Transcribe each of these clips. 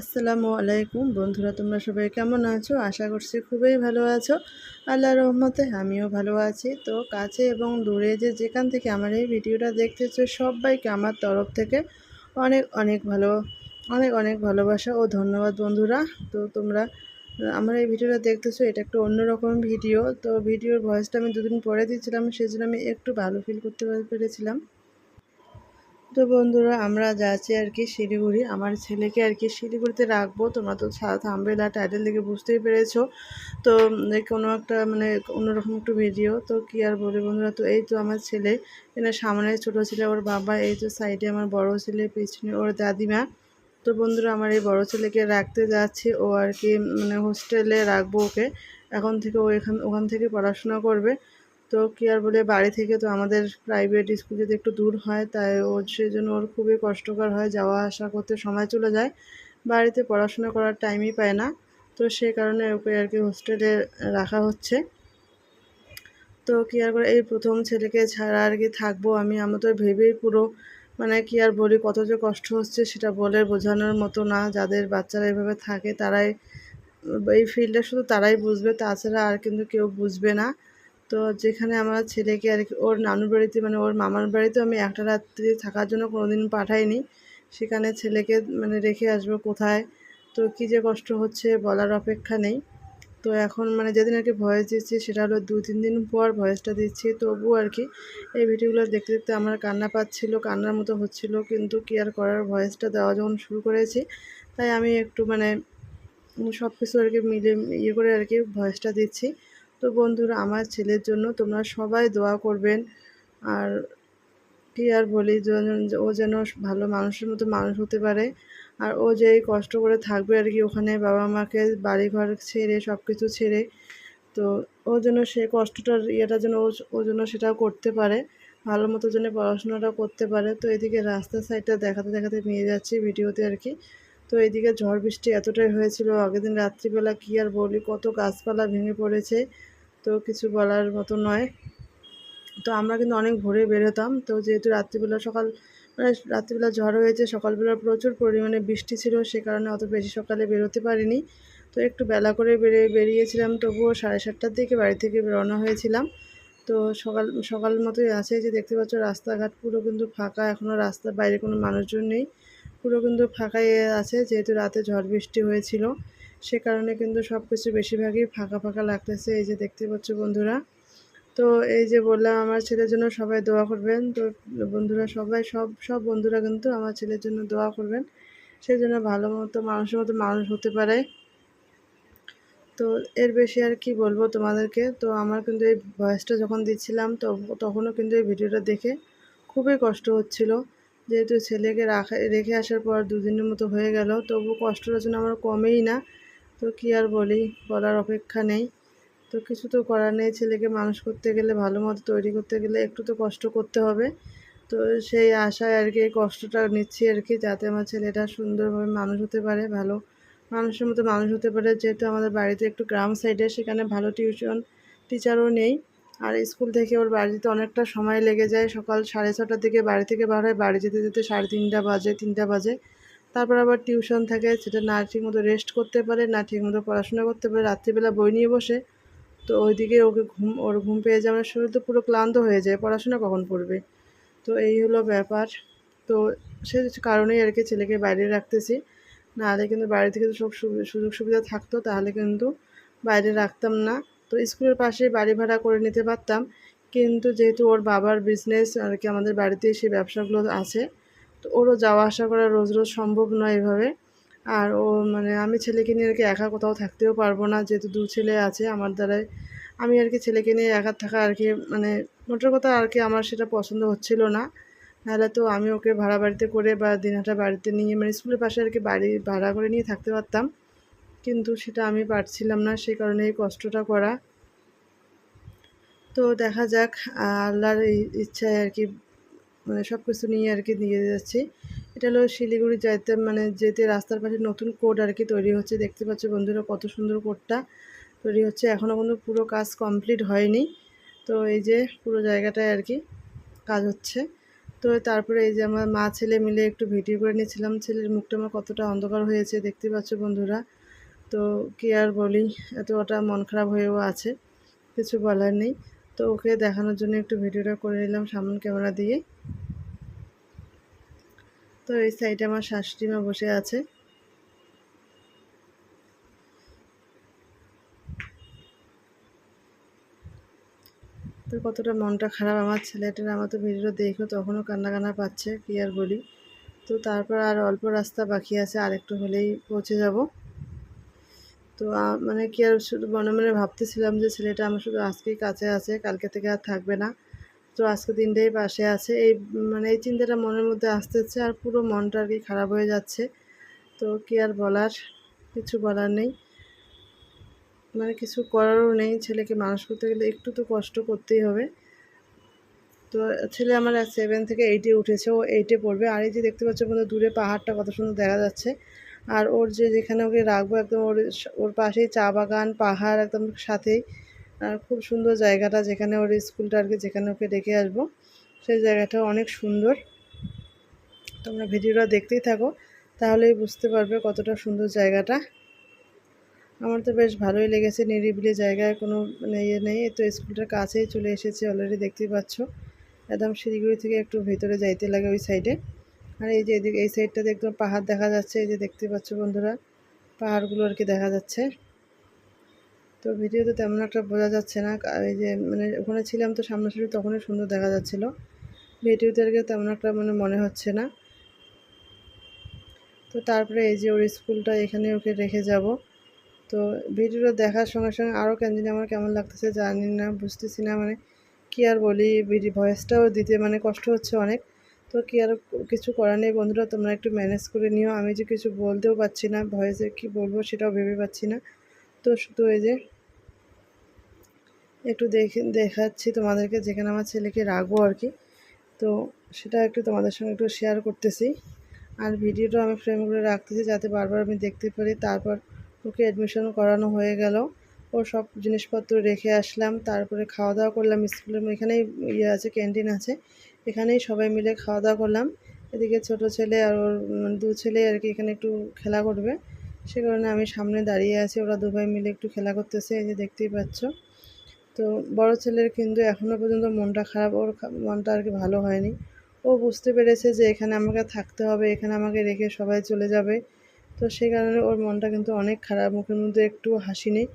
আসসালামু আলাইকুম। বন্ধুরা, তোমরা সবাই কেমন আছো? আশা করছি খুবই ভালো আছো। আল্লাহ রহমতে আমিও ভালো আছি। তো কাছে এবং দূরে যে যেখান থেকে আমার এই ভিডিওটা দেখতেছো, সবাইকে আমার তরফ থেকে অনেক অনেক ভালো, অনেক অনেক ভালোবাসা ও ধন্যবাদ বন্ধুরা। তো তোমরা, আমার এই ভিডিওটা দেখতেছো, এটা একটা অন্যরকম ভিডিও। তো ভিডিওর ভয়েসটা আমি দুদিন পরে দিয়েছিলাম, সেজন্য আমি একটু ভালো ফিল করতে পেরেছিলাম। তো বন্ধুরা, আমরা যাচ্ছি আর কি শিলিগুড়ি। আমার ছেলেকে আর কি শিলিগুড়িতে রাখব। তোমরা তো থামবেলা টাইটেল দেখে বুঝতেই পেরেছ। তো কোনো একটা মানে অন্যরকম একটু ভিডিও তো কি আর বলি বন্ধুরা, তো এই তো আমার ছেলে। এখানে সামনে ছোটো ছেলে, ওর বাবা, এই তো সাইডে আমার বড় ছেলে, পিছনে ওর দাদিমা। তো বন্ধুরা, আমার এই বড় ছেলেকে রাখতে যাচ্ছি। ও আর কি মানে হোস্টেলে রাখব ওকে। এখন থেকে ও এখান, ওখান থেকে পড়াশোনা করবে। তো কি আর বলে, বাড়ি থেকে তো আমাদের প্রাইভেট স্কুল যদি একটু দূর হয়, তাই ওর সেই জন্য ওর খুবই কষ্টকর হয় যাওয়া আসা করতে সময় চলে যায়। বাড়িতে পড়াশোনা করার টাইমই পায় না, তো সেই কারণে ওকে আর কি হোস্টেলে রাখা হচ্ছে। তো কি আর করে এই প্রথম ছেলেকে ছাড়া আর কি থাকব আমি, আমার তো ভেবেই পুরো মানে কি আর বলি, কত যে কষ্ট হচ্ছে সেটা বলে বোঝানোর মতো না, যাদের বাচ্চারা এভাবে থাকে তারাই, এই ফিল্ডে শুধু তারাই বুঝবে, তাছাড়া আর কিন্তু কেউ বুঝবে না। তো যেখানে আমার ছেলেকে আর কি, ওর নানুর বাড়িতে মানে ওর মামার বাড়িতে আমি একটা রাত্রি থাকার জন্য কোনো দিন পাঠাইনি। সেখানে ছেলেকে মানে রেখে আসব কোথায়? তো কী যে কষ্ট হচ্ছে বলার অপেক্ষা নেই। তো এখন মানে যেদিন আর কি ভয়েস দিচ্ছি, সেটা হলো দু তিন দিন পর ভয়েসটা দিচ্ছি। তবু আর কি, এই ভিডিওগুলো দেখতে দেখতে আমার কান্না পাচ্ছিল, কান্নার মতো হচ্ছিল, কিন্তু কি আর করার, ভয়েসটা দেওয়া যখন শুরু করেছি, তাই আমি একটু মানে সব কিছু আর কি মিলে ইয়ে করে আর কি ভয়েসটা দিচ্ছি। তো বন্ধুরা, আমার ছেলের জন্য তোমরা সবাই দোয়া করবেন। আর কি আর বলি ও যেন ভালো মানুষের মতো মানুষ হতে পারে। আর ও যে কষ্ট করে থাকবে আর কি, ওখানে বাবা মাকে বাড়ি ঘর ছেড়ে সব কিছু ছেড়ে, তো ও যেন সে কষ্টটার ইয়েটা যেন ও যেন সেটা করতে পারে, ভালো মতো যেন পড়াশোনাটা করতে পারে। তো এদিকে রাস্তার সাইডটা দেখাতে দেখাতে নিয়ে যাচ্ছি ভিডিওতে আর কি। তো এদিকে ঝড় বৃষ্টি এতটাই হয়েছিল, আগের দিন রাত্রিবেলা কী আর বলি, কত গাছপালা ভেঙে পড়েছে, তো কিছু বলার মতো নয়। তো আমরা কিন্তু অনেক ভোরে বেরোতাম তো যেহেতু রাত্রিবেলা সকাল মানে রাত্রিবেলা ঝড় হয়েছে, সকালবেলা প্রচুর পরিমাণে বৃষ্টি ছিল, সে কারণে অত বেশি সকালে বেরোতে পারিনি। তো একটু বেলা করে বেরিয়ে বেরিয়েছিলাম, তবুও সাড়ে সাতটার দিকে বাড়ি থেকে বেরোনো হয়েছিলাম। তো সকাল সকাল মতোই আছে যে দেখতে পাচ্ছ রাস্তাঘাট পুরো কিন্তু ফাঁকা এখনও রাস্তার বাইরে কোনো মানুষজন নেই। পুরো কিন্তু ফাঁকাই আছে, যেহেতু রাতে ঝড় বৃষ্টি হয়েছিল, সে কারণে কিন্তু সব কিছু বেশিরভাগই ফাঁকা ফাঁকা লাগতেছে, এই যে দেখতে পাচ্ছ বন্ধুরা। তো এই যে বললাম, আমার ছেলের জন্য সবাই দোয়া করবেন। তো বন্ধুরা সবাই, সব সব বন্ধুরা কিন্তু আমার ছেলের জন্য দোয়া করবেন। সেই জন্য ভালো মতো, মানুষের মতো মানুষ হতে পারে। তো এর বেশি আর কি বলব তোমাদেরকে। তো আমার কিন্তু এই ভয়েসটা যখন দিচ্ছিলাম, তো তখনও কিন্তু এই ভিডিওটা দেখে খুবই কষ্ট হচ্ছিল। যেহেতু ছেলেকে রাখা রেখে আসার পর দুদিনের মতো হয়ে গেল, তবু কষ্টটা যেন আমার কমেই না। তো কি আর বলি, বলার অপেক্ষা নেই। তো কিছু তো করার নেই, ছেলেকে মানুষ করতে গেলে, ভালো মতো তৈরি করতে গেলে একটু তো কষ্ট করতে হবে। তো সেই আশায় আর কি কষ্টটা নিচ্ছি আর কি, যাতে আমার ছেলেটা সুন্দরভাবে মানুষ হতে পারে, ভালো মানুষের মতো মানুষ হতে পারে। যেহেতু আমাদের বাড়িতে একটু গ্রাম সাইডে সেখানে ভালো টিউশন টিচারও নেই। আর স্কুল থেকে ওর বাড়িতে অনেকটা সময় লেগে যায়। সকাল সাড়ে ছটার দিকে বাড়ি থেকে বার হয় বাড়ি যেতে যেতে সাড়ে তিনটা বাজে তিনটা বাজে। তারপর আবার টিউশন থাকে, সেটা না ঠিকমতো রেস্ট করতে পারে, না ঠিকমতো পড়াশোনা করতে পারে, রাত্রিবেলা বই নিয়ে বসে। তো ওইদিকে ওকে ঘুম, ওর ঘুম পেয়ে যায় আমার শরীর তো পুরো ক্লান্ত হয়ে যায়, পড়াশোনা কখন পড়বে তো এই হলো ব্যাপার। তো সে কারণেই আর কি ছেলেকে বাইরে রাখতেছি। নাহলে কিন্তু বাইরে থেকে সব সুযোগ সুবিধা থাকতো, তাহলে কিন্তু বাইরে রাখতাম না। তো স্কুলের পাশে বাড়ি ভাড়া করে নিতে পারতাম। কিন্তু যেহেতু ওর বাবার বিজনেস আর কি আমাদের বাড়িতে সেই ব্যবসাগুলো আছে, তো ওরও যাওয়া আসা করা রোজ রোজ সম্ভব নয় এভাবে। আর ও মানে আমি ছেলেকে নিয়ে আর কি একা কোথাও থাকতেও পারব না, যেহেতু দু ছেলে আছে আমার দ্বারাই। আমি আর কি ছেলেকে নিয়ে একা থাকা আর কি মানে মোটর কথা আর কি আমার সেটা পছন্দ হচ্ছিল না। নাহলে তো আমি ওকে ভাড়া বাড়িতে করে বা দিনহাটা বাড়িতে নিয়ে মানে স্কুলের পাশে আর কি বাড়ি ভাড়া করে নিয়ে থাকতে পারতাম। কিন্তু সেটা আমি পারছিলাম না, সেই কারণে এই কষ্টটা করা। তো দেখা যাক, আল্লাহর ইচ্ছায় আর কি মানে সব কিছু নিয়ে আর কি দিয়ে যাচ্ছি। এটা হলো শিলিগুড়ি যাইতে মানে যেতে রাস্তার পাশে নতুন কোড আর কি তৈরি হচ্ছে। দেখতে পাচ্ছ বন্ধুরা কত সুন্দর কোডটা তৈরি হচ্ছে। এখনও কিন্তু পুরো কাজ কমপ্লিট হয়নি। তো এই যে পুরো জায়গাটায় আর কি কাজ হচ্ছে। তো তারপরে এই যে আমার মা ছেলে মিলে একটু ভিডিও করে নিয়েছিলাম। ছেলের মুখটা আমার কতটা অন্ধকার হয়েছে দেখতে পাচ্ছ বন্ধুরা। তো কি আর বলি এতটা মন খারাপ হয়েও আছে, কিছু বলার নেই। তো ওকে দেখানোর জন্য একটু ভিডিওটা করে নিলাম সামন ক্যামেরা দিয়ে। তো এই সাইডে আমার শাশুড়িমা বসে আছে। তো কতটা মনটা খারাপ, আমার ছেলেটার আমার তো ভিডিও দেখো তখনও কান্না কান্না পাচ্ছে, কি আর বলি। তো তারপর আর অল্প রাস্তা বাকি আছে আর একটু হলেই পৌঁছে যাব। তো মানে কি আর শুধু মনে মনে ভাবতেছিলাম যে ছেলেটা আমার শুধু আজকেই কাছে আছে, কালকে থেকে আর থাকবে না। তো আজকে দিনটাই পাশে আছে। এই মানে এই চিন্তাটা মনের মধ্যে আসতেছে আর পুরো মনটা আর কি খারাপ হয়ে যাচ্ছে। তো কি আর বলার? কিছু বলার নেই। মানে কিছু করারও নেই। ছেলেকে মানুষ করতে গেলে একটু তো কষ্ট করতেই হবে। তো ছেলে আমার সেভেন থেকে এইটে উঠেছে। ও এইটে পড়বে। আর এই যে দেখতে পাচ্ছ বন্ধু দূরে পাহাড়টা কত সুন্দর দেখা যাচ্ছে। আর ওর যে যেখানে ওকে রাখব, একদম ওর ওর পাশেই চা বাগান, পাহাড় একদম সাথেই। আর খুব সুন্দর জায়গাটা যেখানে ওর স্কুলটা আর কি, যেখানে ওকে ডেকে আসব। সেই জায়গাটা অনেক সুন্দর। তোমরা ভিডিওটা দেখতেই থাকো, তাহলেই বুঝতে পারবে কতটা সুন্দর জায়গাটা। আমার তো বেশ ভালোই লেগেছে, নিরিবিলি জায়গায় কোনো মানে ইয়ে নেই। তো স্কুলটার কাছেই চলে এসেছে অলরেডি দেখতেই পাচ্ছ। একদম শিলিগুড়ি থেকে একটু ভেতরে যাইতে লাগে ওই সাইডে আর এই যে এদিকে, এই সাইডটাতে একদম পাহাড় দেখা যাচ্ছে, এই যে দেখতে পাচ্ছ বন্ধুরা, পাহাড়গুলো আর কি দেখা যাচ্ছে। তো ভিডিওতে তেমন একটা বোঝা যাচ্ছে না এই যে মানে ওখানে ছিলাম তো সামনাসামনি তখনই সুন্দর দেখা যাচ্ছিল। ভিডিওতে আর কি তেমন একটা মানে মনে হচ্ছে না। তো তারপরে এই যে ওর স্কুলটা, এখানে ওকে রেখে যাব। তো ভিডিওটা দেখার সঙ্গে সঙ্গে আরও কেন জানি আমার কেমন লাগতেছে জানি না, বুঝতেছি না মানে কী আর বলি ভয়েসটাও দিতে মানে কষ্ট হচ্ছে অনেক। তো কি আর কিছু করার নেই? বন্ধুরা, তোমরা একটু ম্যানেজ করে নিও। আমি যে কিছু বলতেও পারছি না, ভয়েসে কি বলব সেটাও ভেবে পাচ্ছি না। তো শুধু এই যে একটু দেখে, দেখাচ্ছি তোমাদেরকে, যেখানে আমার ছেলেকে রাখব আর কি। তো সেটা একটু তোমাদের সঙ্গে একটু শেয়ার করতেছি। আর ভিডিওটা আমি ফ্রেম করে রাখতেছি যাতে বারবার আমি দেখতে পারি। তারপর ওকে অ্যাডমিশন করানো হয়ে গেল। ও সব জিনিসপত্র রেখে আসলাম। তারপরে খাওয়া দাওয়া করলাম। স্কুলের এখানেই ইয়ে আছে ক্যান্টিন আছে। এখানেই সবাই মিলে খাওয়া দাওয়া করলাম। এদিকে ছোট ছেলে আর ওর দু ছেলে আর কি এখানে একটু খেলা করবে। সে কারণে আমি সামনে দাঁড়িয়ে আছি। ওরা দুবাই মিলে একটু খেলা করতেছে, এই যে দেখতেই পাচ্ছ। তো বড় ছেলের কিন্তু এখনও পর্যন্ত মনটা খারাপ। ওর মনটা আর কি ভালো হয়নি। ও বুঝতে পেরেছে যে এখানে আমাকে থাকতে হবে, এখানে আমাকে রেখে সবাই চলে যাবে। তো সেই কারণে ওর মনটা কিন্তু অনেক খারাপ। মুখের মধ্যে একটু হাসি নেই।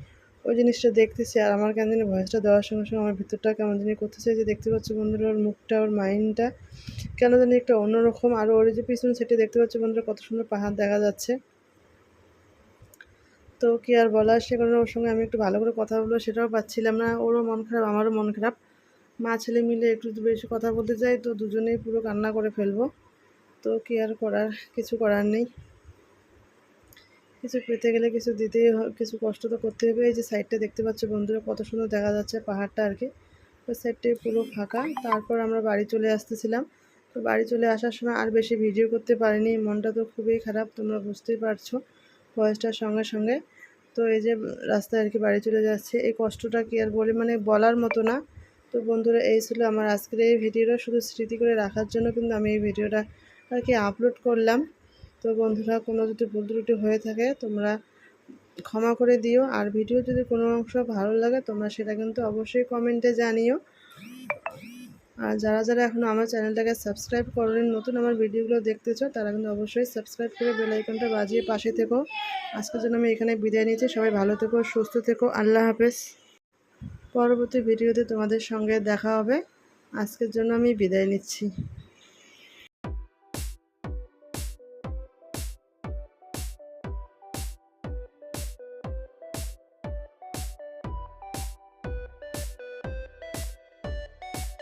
ওই জিনিসটা দেখতেছি আর আমার কেন জানি ভয়েসটা দেওয়ার সঙ্গে সঙ্গে আমার ভিতরটা কেমন জানি করতেছে যে দেখতে পাচ্ছি বন্ধুরা ওর মুখটা, ওর মাইন্ডটা কেন জানি একটা অন্যরকম। আর ওর যে পিছনে সেটি দেখতে পাচ্ছি বন্ধুরা কত সুন্দর পাহাড় দেখা যাচ্ছে। তো কি আর বলার, সে কারণে ওর সঙ্গে আমি একটু ভালো করে কথা বলব সেটাও পাচ্ছিলাম না। ওরও মন খারাপ, আমারও মন খারাপ। মা ছেলে মিলে একটু বেশি কথা বলতে চাই, তো দুজনেই পুরো কান্না করে ফেলব। তো কি আর করার, কিছু করার নেই। কিছু পেতে গেলে কিছু দিতেই কিছু কষ্ট তো করতে হবে। এই যে সাইডটা দেখতে পাচ্ছ বন্ধুরা, কত সুন্দর দেখা যাচ্ছে পাহাড়টা আর কি। ওই সাইডটাই পুরো ফাঁকা। তারপর আমরা বাড়ি চলে আসতেছিলাম। তো বাড়ি চলে আসার সময় আর বেশি ভিডিও করতে পারিনি। মনটা তো খুবই খারাপ, তোমরা বুঝতেই পারছ ভয়েসটার সঙ্গে সঙ্গে। তো এই যে রাস্তায় আর কি বাড়ি চলে যাচ্ছে। এই কষ্টটা কি আর বলি মানে বলার মতো না। তো বন্ধুরা, এই ছিল আমার আজকের এই ভিডিওটা। শুধু স্মৃতি করে রাখার জন্য কিন্তু আমি এই ভিডিওটা আর কি আপলোড করলাম। তো বন্ধুরা, কোনো যদি ভুল ত্রুটি হয়ে থাকে, তোমরা ক্ষমা করে দিও। আর ভিডিও যদি কোনো অংশ ভালো লাগে, তোমরা সেটা কিন্তু অবশ্যই কমেন্টে জানিও। আর যারা যারা এখনও আমার চ্যানেলটাকে সাবস্ক্রাইব করেন, নতুন আমার ভিডিওগুলো দেখতেছো, তারা কিন্তু অবশ্যই সাবস্ক্রাইব করে বেলাইকনটা বাজিয়ে পাশে থেকো। আজকের জন্য আমি এখানে বিদায় নিচ্ছি। সবাই ভালো থেকো, সুস্থ থেকো। আল্লাহ হাফেজ। পরবর্তী ভিডিওতে তোমাদের সঙ্গে দেখা হবে। আজকের জন্য আমি বিদায় নিচ্ছি।